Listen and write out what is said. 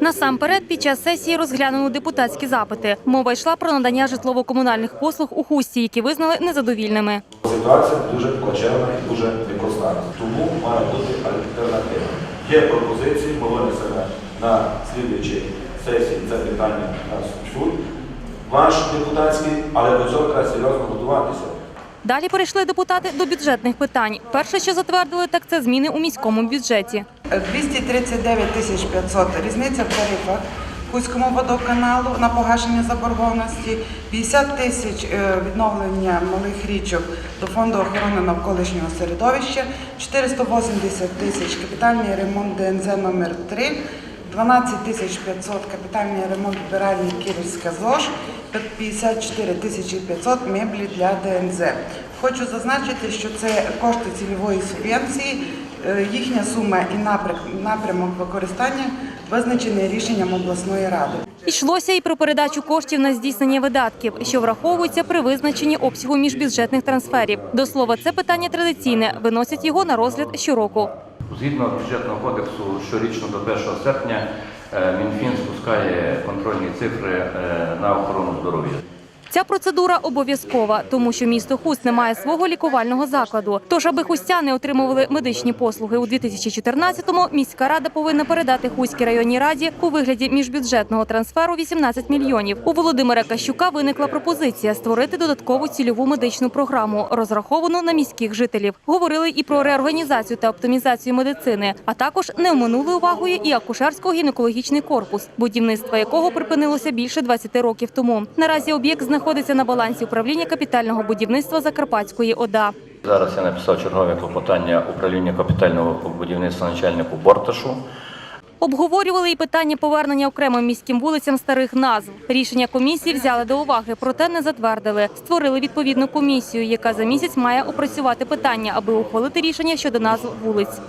Насамперед, під час сесії розглянули депутатські запити. Мова йшла про надання житлово-комунальних послуг у хусті, які визнали незадовільними. Ситуація дуже плачевна і дуже непроста. Тому має бути альтернатива. Є пропозиції, ми винесемо на слідуючій сесії це питання на суд. Ваш депутатський, але до цього треба серйозно готуватися. Далі перейшли депутати до бюджетних питань. Перше, що затвердили, так це зміни у міському бюджеті. 239 тисяч 500 різниця в тарифах. Хуському водоканалу на погашення заборгованості, 50 тисяч е, відновлення малих річок до фонду охорони навколишнього середовища, 480 тисяч. Капітальний ремонт ДНЗ номер 3 12 тисяч 500 капітальний ремонт вбиральні Київська ЗОЖ, 54 тисячі 500 меблі для ДНЗ. Хочу зазначити, що це кошти цільової субвенції. Е, Їхня сума і напрям- напрямок використання визначений рішенням обласної ради. Йшлося і про передачу коштів на здійснення видатків, що враховуються при визначенні обсягу міжбюджетних трансферів. До слова, це питання традиційне. Виносять його на розгляд щороку. Згідно бюджетного кодексу, щорічно до 1 серпня Мінфін спускає контрольні цифри е, на охорону здоров'я. Ця процедура обов'язкова, тому що місто Хуст не має свого лікувального закладу. Тож, аби хустяни отримували медичні послуги у 2014-му, міська рада повинна передати Хуській районній раді у вигляді міжбюджетного трансферу 18 мільйонів. У Володимира Кащука виникла пропозиція створити додаткову цільову медичну програму, розраховану на міських жителів. Говорили і про реорганізацію та оптимізацію медицини, а також не оминули увагою і акушерсько-гінекологічний корпус, будівництво якого припинилося більше 20 років тому. Наразі об'єкт знаходиться на балансі управління капітального будівництва Закарпатської ОДА. Зараз я написав чергове клопотання управління капітального будівництва начальнику Борташу. Обговорювали і питання повернення окремим міським вулицям старих назв. Рішення комісії взяли до уваги, проте не затвердили. Створили відповідну комісію, яка за місяць має опрацювати питання, аби ухвалити рішення щодо назв вулиць.